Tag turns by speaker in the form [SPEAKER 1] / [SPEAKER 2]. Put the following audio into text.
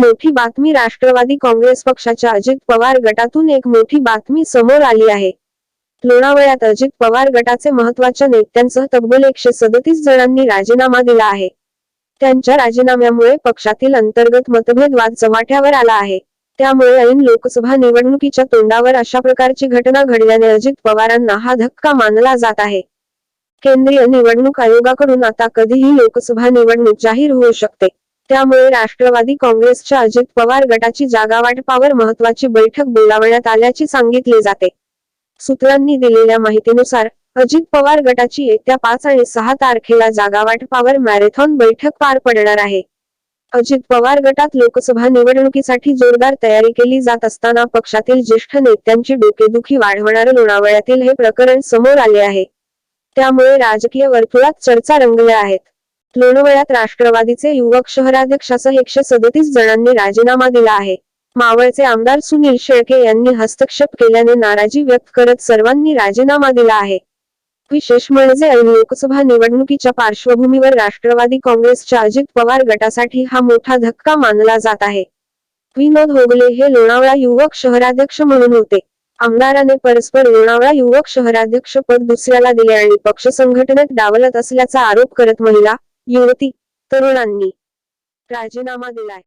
[SPEAKER 1] मोठी बातमी राष्ट्रवादी काँग्रेस पक्षाच्या अजित पवार गटातून एक मोठी बातमी समोर आली आहे. लोणावळ्यात अजित पवार गटाचे महत्त्वाच्या नेत्यांसह तब्बल एकशे सदतीस जणांनी राजीनामा दिला आहे. त्यांच्या राजीनाम्यामुळे पक्षातील अंतर्गत मतभेद वाद चव्हाट्यावर आला आहे. त्यामुळे ऐन लोकसभा निवडणुकीच्या तोंडावर अशा प्रकारची घटना घडल्याने अजित पवारांना हा धक्का मानला जात आहे. केंद्रीय निवडणूक आयोगाकडून आता कधीही लोकसभा निवडणूक जाहीर होऊ शकते. त्यामुळे राष्ट्रवादी काँग्रेसच्या अजित पवार गटाची जागावाटपावर महत्वाची बैठक बोलावण्यात आल्याचे सांगितले जाते. सूत्रांनी दिलेल्या माहितीनुसार अजित पवार गटाची येत्या पाच आणि सहा तारखेला जागावाटपावर मॅरेथॉन बैठक पार पडणार आहे. अजित पवार गटात लोकसभा निवडणुकीसाठी जोरदार तयारी केली जात असताना पक्षातील ज्येष्ठ नेत्यांची डोकेदुखी वाढवणारे लोणावळ्यातील हे प्रकरण समोर आले आहे. त्यामुळे राजकीय वर्तुळात चर्चा रंगल्या आहेत. लोणवळ्यात राष्ट्रवादीचे युवक शहराध्यक्षासह एकशे सदतीस जणांनी राजीनामा दिला आहे. मावळचे आमदार सुनील शेळके यांनी हस्तक्षेप केल्याने नाराजी व्यक्त करत सर्वांनी राजीनामा दिला आहे. विशेष म्हणजे लोकसभा निवडणुकीच्या पार्श्वभूमीवर राष्ट्रवादी काँग्रेसच्या अजित पवार गटासाठी हा मोठा धक्का मानला जात आहे. विनोद होगले हे लोणावळा युवक शहराध्यक्ष म्हणून होते. आमदाराने परस्पर लोणावळा युवक शहराध्यक्ष पद दुसऱ्याला दिले आणि पक्ष संघटनेत डावलत असल्याचा आरोप करत महिला युवती तरुणांनी राजीनामा दिलाय.